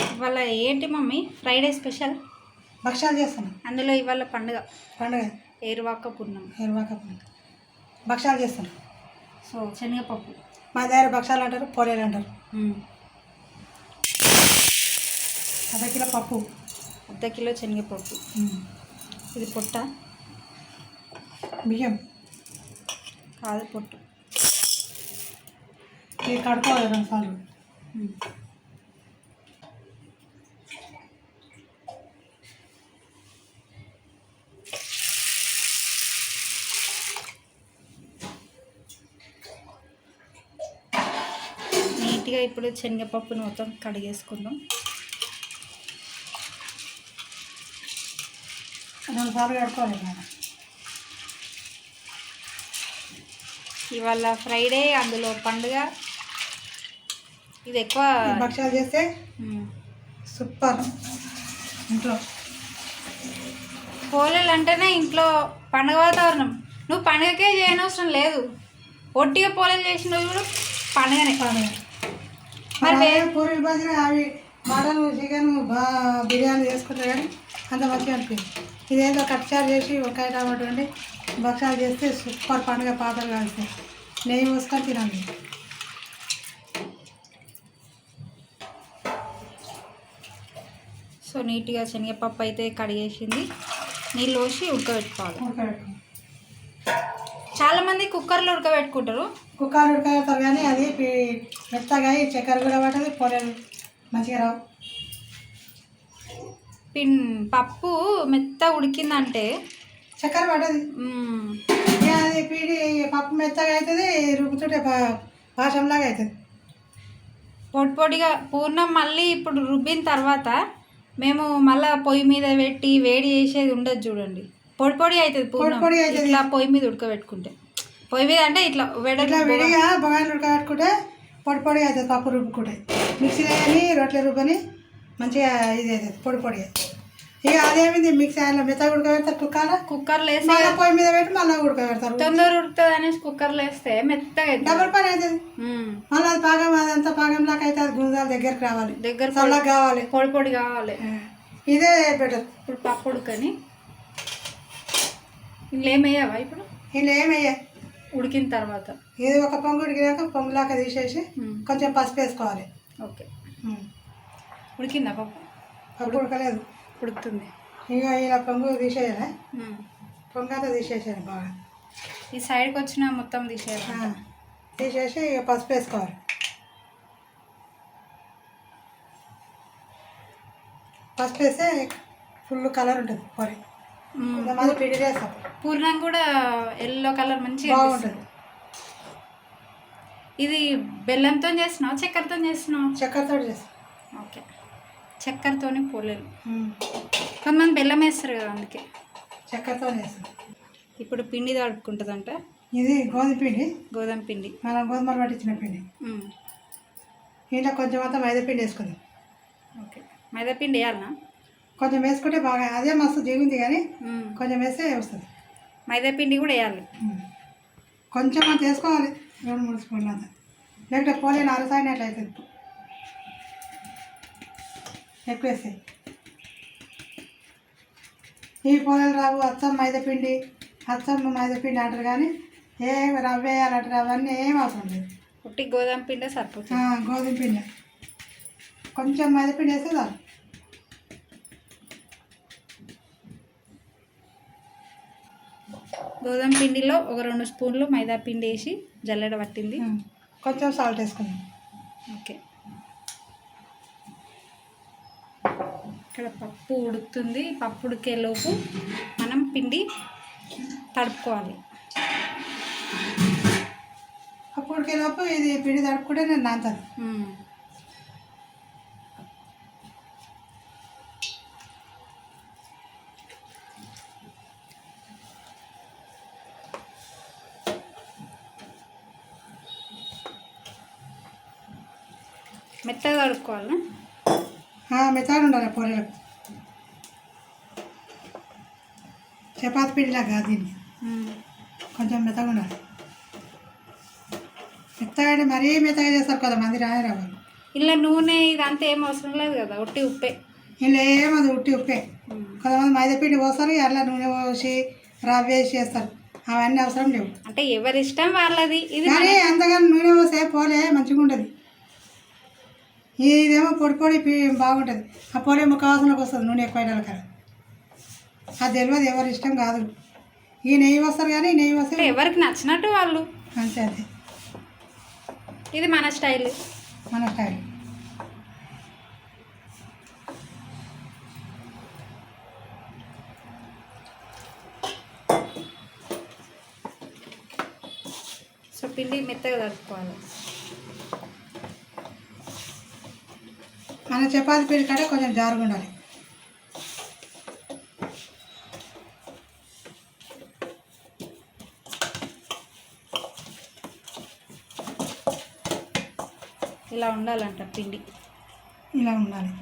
ఇవాళ ఏంటి mummy? Friday special భక్షాలు చేస్తాను. అందులో ఇవాళ పండుగ. పండుగ. ఏరువాక పున్నం. ఎరువాక పండుగ భక్షాలు చేస్తాను. సో శనగపప్పు. మా దగ్గర భక్షాలు అంటారు పోలేలు అంటారు. అర్ధ కిలో పప్పు. అర్ధ కిలో శనగపప్పు. ఇది పొట్ట. బియ్యం. కాదు పొట్టు. ఇది కడుకోవాలి రెండు సార్లు నీట్గా ఇప్పుడు శనగపప్పును మొత్తం కడిగేసుకుందాం. రెండు సార్లు కడుకోవాలి మేడం. ఇవాళ ఫ్రైడే అందులో పండుగ. ఇది ఎక్కువ భక్షాలు చేస్తే. సూపర్ ఇంట్లో. పోలేలు అంటేనే ఇంట్లో పండుగ వాతావరణం. నువ్వు పండుగకే చేయనవసరం లేదు. ఒట్టిగా పోలేలు చేసినవి కూడా పండుగనే. పండుగ మరి పూరీలు బజ్జీలు అవి మటన్ చికెన్ బిర్యానీ చేసుకుంటారు కానీ అంత మంచిగా అనిపించింది. ఇదేదో కట్చారు చేసి వంకాయ టమాటో వండి భక్షాలు చేస్తే సూపర్ పండుగ పాటలు కలిస్తాయి నెయ్యి పోసుకొని తినాలి సో నీట్గా శనగపప్పు అయితే కడిగేసింది. నీళ్ళు పోసి ఉడకబెట్టుకోవాలి. ఉడకబెట్టుకో చాలామంది కుక్కర్లో ఉడకబెట్టుకుంటారు. కుక్కర్ ఉడకబెడతారు కానీ అది మెత్తగా చక్కెర కూడా పట్టదు పొరలు మంచిగా రావు. పిన్ పప్పు మెత్త ఉడికిందంటే చక్కెర పట్టదు. అది పీడి పప్పు మెత్తగా అవుతుంది రుబ్బుతుంటే పా- పాశంలాగా అవుతుంది పొడి పొడిగా పూర్ణం మళ్ళీ ఇప్పుడు రుబ్బిన తర్వాత మేము మళ్ళా పొయ్యి మీద పెట్టి వేడి చేసేది ఉండదు చూడండి. పొడి పొడి అవుతుంది పూర్ణం. పొడి అవుతుంది. ఇట్లా పొయ్యి మీద ఉడకబెట్టుకుంటే. పొయ్యి మీద అంటే ఇట్లా ఇట్లా వెడల్పు విడిగా బొగాయిలు ఉడకబెట్టుకుంటే పొడి పొడి అవుతుంది పప్పు రుబ్బుకుంటే. మిక్సీలో కానీ రొట్టెలు రుబ్బని మంచిగా ఇది అవుతుంది పొడి పొడి ఇక అదేమింది మిక్సీ ఆయన మెత్తగా ఉడకబెడతారు కుక్కర్లో? కుక్కర్లో వేస్తే మళ్ళీ పొయ్యి మీద పెట్టి మళ్ళీ ఉడకబెడతారు. తొందర ఉడుకుతుంది అనేసి కుక్కర్లో వేస్తే మెత్తగా అవుతుంది. డబల్ పని అవుతుంది. మళ్ళీ అది పాకం అదంతా పాకంలాగా అయితే అది గుంజాల దగ్గరికి రావాలి. దగ్గర పొడి- చల్లగా కావాలి. పొడి పొడి కావాలి. ఇదే బెటర్. ఇప్పుడు పప్పు ఉడకని ఇందులో ఏమయ్యావా ఇప్పుడు? ఇలా ఏమయ్యా. ఉడికిన తర్వాత. ఇది ఒక పొంగు ఉడికినాక పొంగులాగా తీసేసి. కొంచెం పసుపు వేసుకోవాలి. ఓకే. ఉడికిందా పప్పు? పప్పు ఉడకలేదు. ఉడుకుతుంది. ఇక ఇలా పొంగు తీసేయాలి. పొంగంతా తీసేసాను బాగా. ఈ సైడ్కి వచ్చిన మొత్తం తీసేయాలి తీసేసి ఇక పసుపు వేసుకోవాలి. పసుపు వేస్తే ఫుల్ కలర్ ఉంటుంది. పొరి. కొంతమంది పిండి వేస్తాం పూర్ణం కూడా ఎల్లో కలర్ మంచిగా బాగుంటుంది. ఇది బెల్లంతో చేస్తున్నావు చక్కెరతో చేస్తున్నావు చక్కెరతో చేస్తాం. ఓకే. చక్కెరతోనే పోలేలు ఉమ్. కొంతమంది బెల్లం వేస్తారు కదా అందుకే. చక్కెరతో చేస్తాం. ఇప్పుడు పిండి తడుపుకుంటుందంట. ఇది గోధుమ పిండి. గోధుమ పిండి. మనం గోధుమలు పట్టించిన పిండి. ఇంట్లో కొంచెం అంతా మైదా పిండి వేసుకుందాం. ఓకే. మైదా పిండి వేయాలనా? కొంచెం వేసుకుంటే బాగా అదే మస్తు దిగుంది కానీ. కొంచెం వేస్తే వస్తుంది. మైదా పిండి కూడా వేయాలి. కొంచెం అంత వేసుకోవాలి. రెండు మూడు స్పూన్లు అంత. లేకపోతే పోలేని అరసాయిన అట్లా అవుతుంది ఎక్కువ వేస్తాయి ఈ పోలేలు రావు అచ్చం మైదాపిండి అచ్చం మైదాపిండి అంటారు కానీ ఏం రవ్వ వేయాలంటారు అవన్నీ ఏం అవసరం లేదు. ఉట్టి గోధుమ పిండి సరిపోతుంది. గోధుమ పిండి. కొంచెం మైదాపిండి వేస్తే చాలు. గోధుమ పిండిలో ఒక రెండు స్పూన్లు మైదా పిండి వేసి జల్లెడ పట్టింది. కొంచెం సాల్ట్ వేసుకుందాం. ఓకే. ఇక్కడ పప్పు ఉడుకుతుంది. పప్పు ఉడికేలోపు మనం పిండి తడుపుకోవాలి. అప్పటికేలోపు ఇది పిండి తడుపుకుంటే నేను నాంతాను మెత్తగా తడుపుకోవాలా మెత్తగా ఉండాలి పొరలకు చపాతి పిండిలా కాదు దీన్ని. కొంచెం మెత్తగా ఉండాలి. మెత్తగా అంటే మరీ మెత్తగా చేస్తారు కొంతమంది రాయరావాలి ఇలా నూనె ఇదంతా ఏం అవసరం లేదు కదా ఒట్టి ఉప్పే. ఇలా ఏమది ఉట్టి ఉప్పే. కొంతమంది మైదా పిండి పోస్తారు అట్లా నూనె పోసి రవ్వ వేసి చేస్తారు. అవన్నీ అవసరం లేవు. అంటే ఎవరి ఇష్టం వాళ్ళది ఇది కానీ అంతగాని నూనె పోసే పోలే మంచిగా ఉంటుంది ఇదేమో పొడి పొడి బాగుంటుంది. ఆ పోలేమో కావాల్సినకు వస్తుంది నూనె ఎక్కువ కదా అది తెలియదు ఎవరి ఇష్టం కాదు. ఈ నెయ్యి వస్తారు కానీ నెయ్యి అంటే వస్తే ఎవరికి నచ్చినట్టు వాళ్ళు. అంతే అంతే. ఇది మన స్టైల్. మన స్టైల్. సో పిండి మెత్తగా కలుపుకోవాలి. మన చపాతి పిండి కంటే కొంచెం జారుగా ఉండాలి. ఇలా ఉండాలంట పిండి. ఇలా ఉండాలి.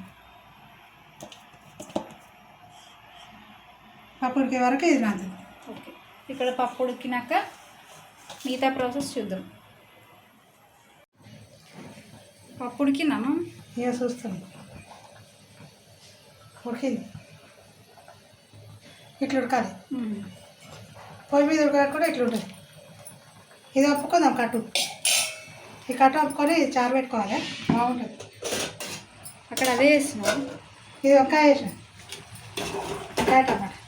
పప్పు ఉడికే వరకు ఇది రాదు ఓకే. ఇక్కడ పప్పు ఉడికినాక మిగతా ప్రాసెస్ చూద్దాం. పప్పు ఉడికినాను ఇక చూస్తాం ఉడికింది ఇట్లా ఉడకాలి పొయ్యి మీద ఉడకకుండా ఇట్లా ఉంటుంది ఇది ఒప్పుకుందాం కట్టు ఈ కట్టు ఒప్పుకొని చారు పెట్టుకోవాలి బాగుంటుంది అక్కడ అదే వేసినాం ఇది వంకాయ వేసిన వంకాయ టమాటా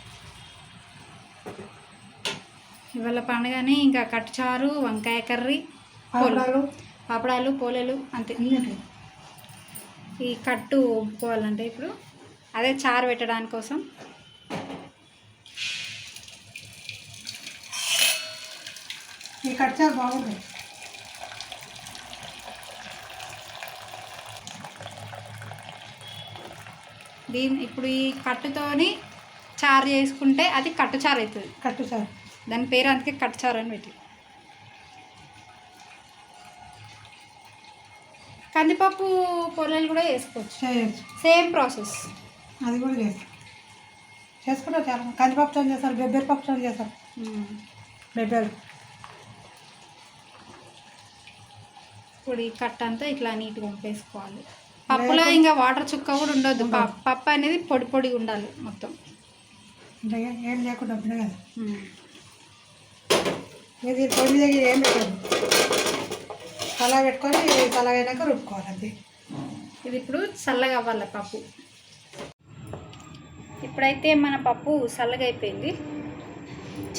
ఇవాళ పండుగని ఇంకా కట్టుచారు వంకాయ కర్రీ పాపడాలు పాపడాలు పోలేలు అంతే ఈ కట్టు ఒప్పుకోవాలంటే ఇప్పుడు అదే చారు పెట్టడానికి కోసం. ఈ కట్టు చారు బాగుంటుంది దీని ఇప్పుడు ఈ కట్టుతోని చారు చేసుకుంటే అది కట్టు చారు అవుతుంది. కట్టు చారు. దాని పేరు అందుకే కట్టు చారు అని పెట్టి కందిపప్పు పొలాలు కూడా వేసుకోవచ్చు. చేయొచ్చు. Same process. అది కూడా చేస్తాం. చేసుకుంటారు చాలా కందిపప్పుతో చేస్తారు బెబ్బేరు పప్పుతో చేస్తారు. బెబ్బేరు. ఇప్పుడు ఈ కట్ట అంతా ఇట్లా నీట్గా వంపేసుకోవాలి పప్పులో ఇంకా వాటర్ చుక్క కూడా ఉండొద్దు పప్పు అనేది పొడి పొడిగా ఉండాలి మొత్తం. ఏం లేకుండా ఉంటుంది కదా. ఇది పొడి దగ్గర ఏం పెట్టదు తలా పెట్టుకొని తలా అయినాక రుబ్బుకోవాలి అంతే ఇది ఇప్పుడు చల్లగా అవ్వాలి పప్పు. ఇప్పుడైతే మన పప్పు చల్లగా అయిపోయింది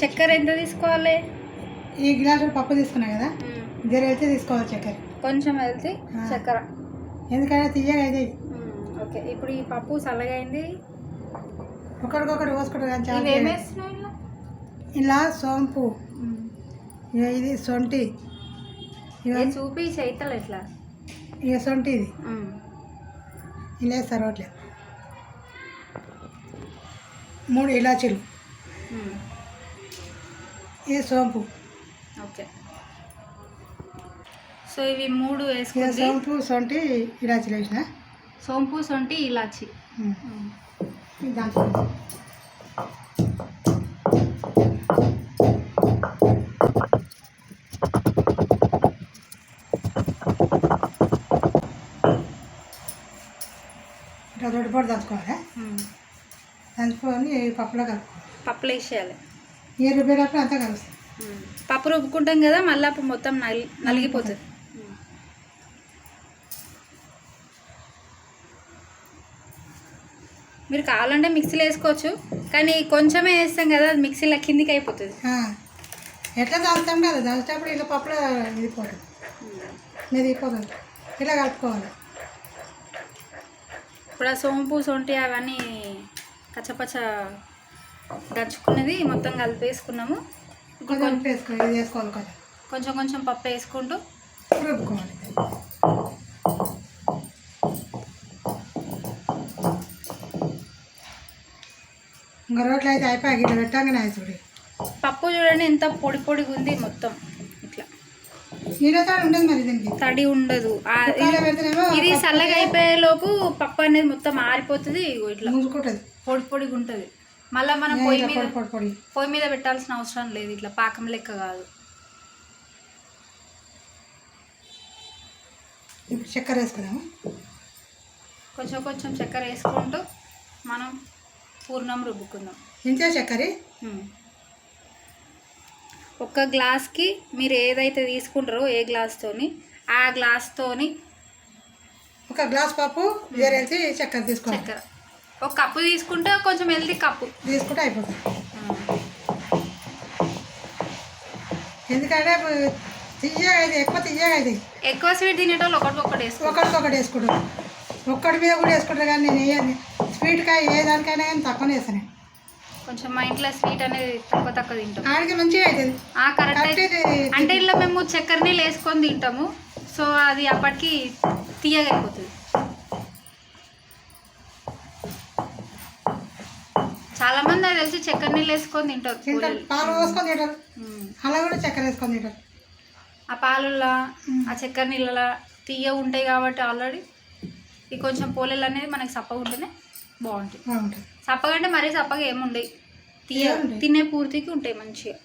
చక్కెర ఎంత తీసుకోవాలి? ఈ గ్లాసులు పప్పు తీసుకున్నా కదా? జర వెళ్తే తీసుకోవాలి చక్కెర. కొంచెం వెళ్తే. చక్కెర. ఎందుకంటే తీయగా అయితే. ఓకే ఇప్పుడు ఈ పప్పు చల్లగా అయింది ఒకరికొకటి పోసుకుంటారు ఇలా సోంపు. ఇది సొంటి. చూపి చేతలు ఎట్లా? ఇక ఇది. ఇలా అట్లే మూడు ఇలాచీలు. ఇది సోంపు. ఓకే. సో ఇవి మూడు ఇక వేసుకుంది. సోంపు సొంటి ఇలాచీలు వేసిన. సోంపు సొంటి ఇలాచి. దాంట్లో పొడి దంచుకోవాలి. దంచుకొని పప్పులో కలుపుకోవాలి పప్పులు వేసేయాలి. ఏ రుబ్బేటప్పుడు అంతా కలుస్తాయి. ఉమ్. పప్పు రుబ్బుకుంటాం కదా మళ్ళీ అప్పుడు మొత్తం నలి నలిగిపోతుంది. మీరు కావాలంటే మిక్సీలో వేసుకోవచ్చు కానీ కొంచెమే వేస్తాం కదా అది మిక్సీలో కిందికి అయిపోతుంది. ఎట్లా దంచుతాం కదా దంచేటప్పుడు ఇలా పప్పులో ఇదిపోతుంది ఇది ఇదిపోతుంది ఇలా కలుపుకోవాలి. ఇప్పుడు ఆ సోంపు సొంటి అవన్నీ కచ్చపచ్చ దంచుకున్నది మొత్తం కలిపేసుకున్నాము కొంచెం కొంచెం పప్పు వేసుకుంటూ రుబ్బుకోవాలి. ఇంకా రోట్లు అయితే అయిపోయాక ఇట్లా పెట్టాగానే చూడు పప్పు చూడండి ఎంత పొడి పొడిగా ఉంది మొత్తం. తడి ఉండదు ఇది చల్లగా అయిపోయే లోపు పప్పు అనేది మొత్తం ఆరిపోతుంది ఇట్లా పొడి పొడిగా ఉంటుంది. మళ్ళీ మనం పొయ్యి మీద పొయ్యి మీద పెట్టాల్సిన అవసరం లేదు ఇట్లా పాకం లెక్క కాదు. ఇప్పుడు చక్కెర వేసుకుందాము? కొంచెం కొంచెం చక్కెర వేసుకుంటూ మనం పూర్ణం రుబ్బుకుందాం. ఇంతే చక్కెర? ఉమ్. ఒక గ్లాస్కి మీరు ఏదైతే తీసుకుంటారో ఏ గ్లాస్తోని ఆ గ్లాస్తోని ఒక గ్లాస్ పప్పు వేరేసి చక్కెర తీసుకోవాలి. చక్కెర. ఒక కప్పు తీసుకుంటే కొంచెం హెల్తీ కప్పు. తీసుకుంటే అయిపోతుంది. ఎందుకంటే తీయగా అయితే ఎక్కువ తీయగా అయితే. ఎక్కువ స్వీట్ తినేటోళ్ళు ఒకటి ఒకటి వేసుకో ఒకటికొకటి వేసుకుంటారు. ఒక్కడి మీద కూడా వేసుకుంటారు కానీ నేను స్వీట్కాయ ఏ దానికైనా కానీ తక్కువనే వేస్తాను నేను. కొంచెం మా ఇంట్లో స్వీట్ అనేది తక్కువ తక్కువ తింటాం. ఆడికి మంచిగా అవుతుంది. ఆ కరెక్ట్ ఇది. అంటే ఇంట్లో మేము చక్కెర నీళ్ళు వేసుకొని తింటాము. సో అది అప్పటికి తీయగా అయిపోతుంది చాలా మంది అది తెలిసి చక్కెర నీళ్ళు వేసుకొని తింటారు. తింటారు. పాలు పోసుకొని తింటారు. ఉమ్. అలా కూడా చక్కెర వేసుకొని తింటారు. ఆ పాలల్లో ఆ చక్కెర నీళ్ళ తీయ ఉంటాయి కాబట్టి ఆల్రెడీ ఈ కొంచెం పోలేలు అనేది మనకి సప్పగా ఉంటేనే బాగుంటాయి బాగుంటుంది. సప్పగా అంటే మరీ సప్పగా ఏముండయి. తీయ. తినే పూర్తికి ఉంటాయి మంచిగా.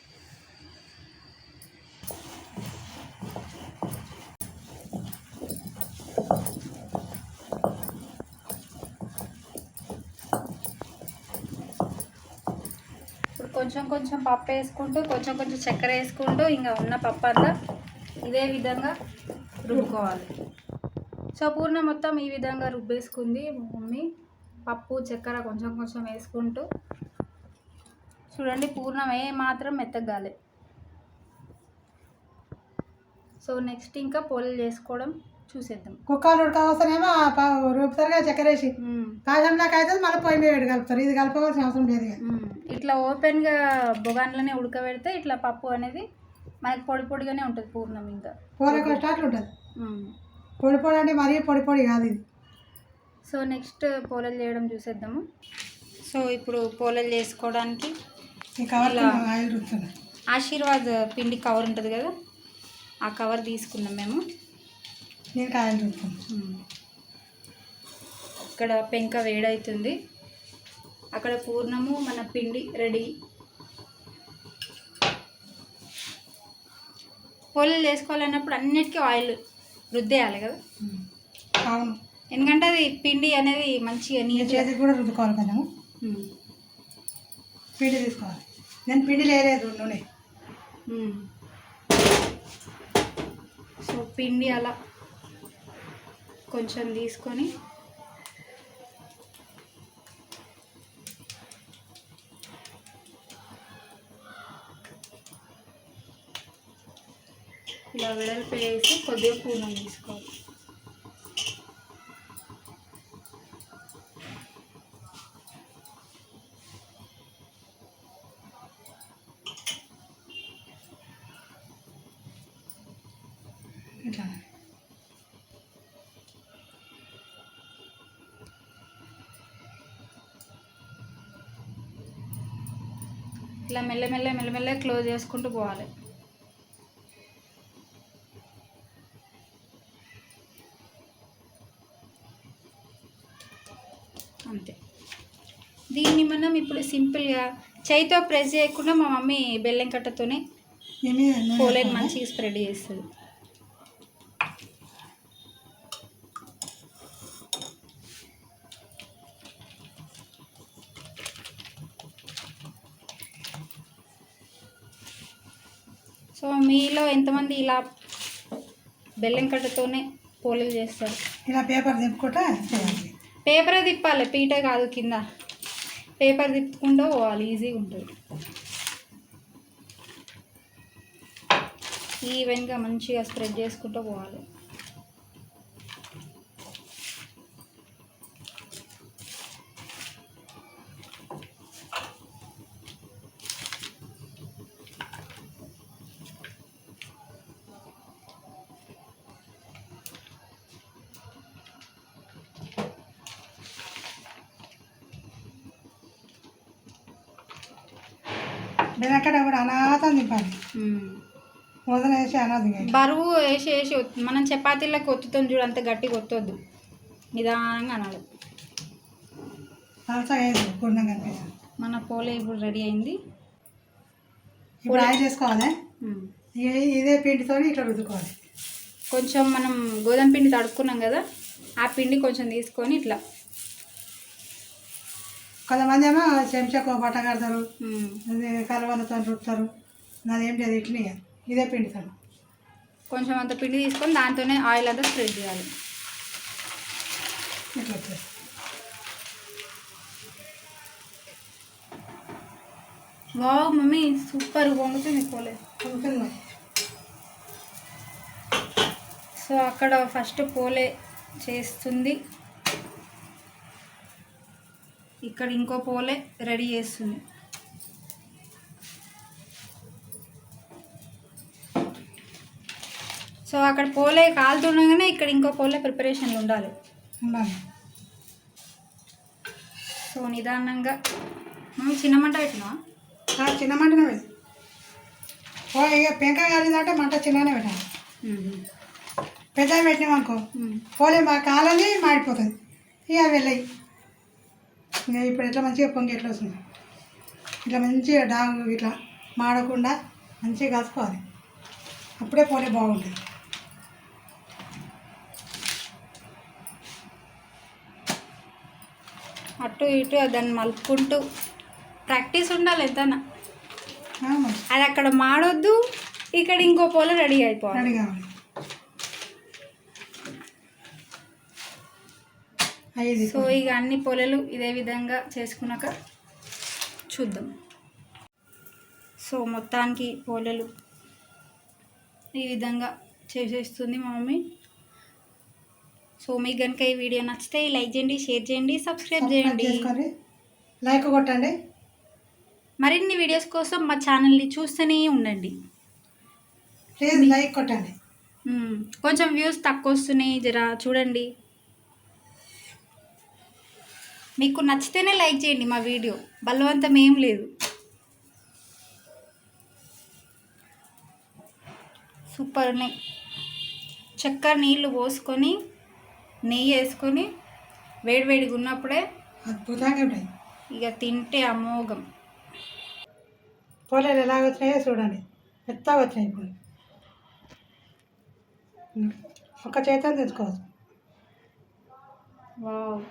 ఇప్పుడు కొంచెం కొంచెం పప్పు వేసుకుంటూ కొంచెం కొంచెం చక్కెర వేసుకుంటూ ఇంకా ఉన్న పప్పు అంతా ఇదే విధంగా రుబ్బుకోవాలి. సో పూర్ణ మొత్తం ఈ విధంగా రుబ్బేసుకుంది మమ్మీ. పప్పు చక్కెర కొంచెం కొంచెం వేసుకుంటూ చూడండి పూర్ణం ఏ మాత్రం మెత్తగాలి. సో నెక్స్ట్ ఇంకా పోలు చేసుకోవడం చూసేద్దాం. కుక్కలు ఉడకవసరమేమో రూపుతారుగా చక్కెర వేసి. పాయసంలాగా అయితే మళ్ళీ పొయ్యి మీద కలుపుతారు. ఇది కలపవలసిన అవసరం లేదు. ఇట్లా ఓపెన్గా బొగాన్లోనే ఉడకబెడితే ఇట్లా పప్పు అనేది మనకి పొడి పొడిగానే ఉంటుంది పూర్ణం ఇంకా. పూలకు స్టార్ట్లు ఉంటుంది. పొడి పొడి అంటే మరీ పొడి పొడి కాదు ఇది. సో నెక్స్ట్ పోలలు చేయడం చూసేద్దాము. సో ఇప్పుడు పోలలు చేసుకోవడానికి ఆశీర్వాద్ పిండి కవర్ ఉంటుంది కదా ఆ కవర్ తీసుకున్నాం మ్మ్. ఇక్కడ పెంక వేడవుతుంది అక్కడ పూర్ణము మన పిండి రెడీ. పోలీలు చేసుకోవాలన్నప్పుడు అన్నిటికీ ఆయిల్ రుద్దేయాలి కదా. అవును. ఎందుకంటే అది పిండి అనేది మంచిగా నీట్గా చేతికి కూడా రుద్దుకోవాలి కొంచెము మ్మ్. పిండి తీసుకోవాలి నేను పిండి లేలేదు నూనె. సో పిండి అలా కొంచెం తీసుకొని ఇలా వెడల్పు వేసి కొద్దిగా పూర్ణం తీసుకోవాలి ఇలా మెల్లమెల్ల మెల్లమెల్ల క్లోజ్ చేసుకుంటూ పోవాలి. అంతే. దీన్ని మనం ఇప్పుడు సింపుల్గా చేయితో ప్రెస్ చేయకుండా మా మమ్మీ బెల్లం కట్టతోనే పోలేని. మంచిగా స్ప్రెడ్ చేస్తుంది. సో మీలో ఎంతమంది ఇలా బెల్లం కట్టతోనే పోలేలు చేస్తారు? ఇలా పేపర్ చేయాలి. పేపర్ తిప్పాలి పీట కాదు కింద. పేపర్ తిప్పుకుంటూ పోవాలి ఈజీగా ఉంటుంది. ఈవెన్గా మంచిగా స్ప్రెడ్ చేసుకుంటూ పోవాలి. బెనక్కడ కూడా అనాథం మ్మ్. మొదలు వేసి అనాథం. బరువు వేసి వేసి మనం చపాతీలకు ఒత్తుతాం చూడు అంత గట్టిగా ఒత్తొద్దు. నిదానంగా అనాలి. పలసగా వేసి మన పోలే ఇప్పుడు రెడీ అయింది. ఇప్పుడు ఆయిల్. ఇ- ఇదే పిండితో ఇట్లా రుద్దుకోవాలి. కొంచెం మనం గోధుమ పిండి తడుక్కున్నాం కదా ఆ పిండి కొంచెం తీసుకొని ఇట్లా కొంతమంది ఏమో చెంచాకు బట్ట కడతారు కలవలతో రుపుతారు నాదేం లేదు ఇట్లనే. ఇదే పిండితాను కొంచెం అంత పిండి తీసుకొని దాంతోనే ఆయిల్ అంతా స్ప్రెడ్ చేయాలి. ఇట్లా వావ్ మమ్మీ సూపర్ వంగుతుంది పోలే. సో అక్కడ ఫస్ట్ పోలే చేస్తుంది. ఇక్కడ ఇంకో పోలే రెడీ చేస్తుంది. సో అక్కడ పోలే కాలుతుండగానే ఇక్కడ ఇంకో పోలే ప్రిపరేషన్లు ఉండాలి. ఉండాలి. సో నిదానంగా. మమ్మీ చిన్న మంట పెట్టినా? చిన్న మంటనే పెడతాం ఓ ఇక పెంక కాలిందంటే మంట చిన్ననే పెట్టాలి పెద్దవి పెట్టినామనుకో పోలే మా కాలని మాడిపోతుంది ఇక వెళ్ళయి. ఇక ఇప్పుడు ఎట్లా మంచిగా పొంగి ఎట్లా వస్తుంది? ఇట్లా మంచిగా డాగు ఇట్లా మాడకుండా మంచిగా కలుపుకోవాలి అప్పుడే పోలే బాగుంటుంది. అటు ఇటు దాన్ని మలుపుకుంటూ ప్రాక్టీస్ ఉండాలి ఎంతనా అది అక్కడ మాడొద్దు ఇక్కడ ఇంకో పోలే రెడీ అయిపోవాలి. రెడీ కావాలి. సో ఇక అన్ని పొలలు ఇదే విధంగా చేసుకున్నాక చూద్దాం. సో మొత్తానికి పోలలు ఈ విధంగా చేసేస్తుంది మా మమ్మీ. సో మీకు కనుక ఈ వీడియో నచ్చితే లైక్ చేయండి షేర్ చేయండి సబ్స్క్రైబ్ చేయండి. లైక్ కొట్టండి. మరిన్ని వీడియోస్ కోసం మా ఛానల్ని చూస్తూనే ఉండండి. ప్లీజ్ లైక్ కొట్టండి. కొంచెం వ్యూస్ తక్కువ వస్తున్నాయి జరా చూడండి. మీకు నచ్చితేనే లైక్ చేయండి మా వీడియో. బలవంతం ఏం లేదు. సూపర్ ఉన్నాయి. చక్కెర నీళ్ళు పోసుకొని నెయ్యి వేసుకొని వేడివేడిగా ఉన్నప్పుడే అద్భుతంగా ఉంటాయి ఇక తింటే అమోఘం. పోలేలు ఎలాగ వచ్చినాయో చూడండి. మెత్తగా వచ్చినాయి ఇప్పుడు. ఒక చేతం తెచ్చుకోవచ్చు. వావ్.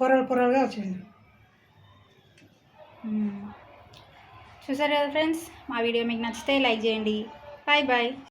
పొరలు పొరలుగా వచ్చింది. చూసారు కదా ఫ్రెండ్స్? మా వీడియో మీకు నచ్చితే లైక్ చేయండి. Bye bye.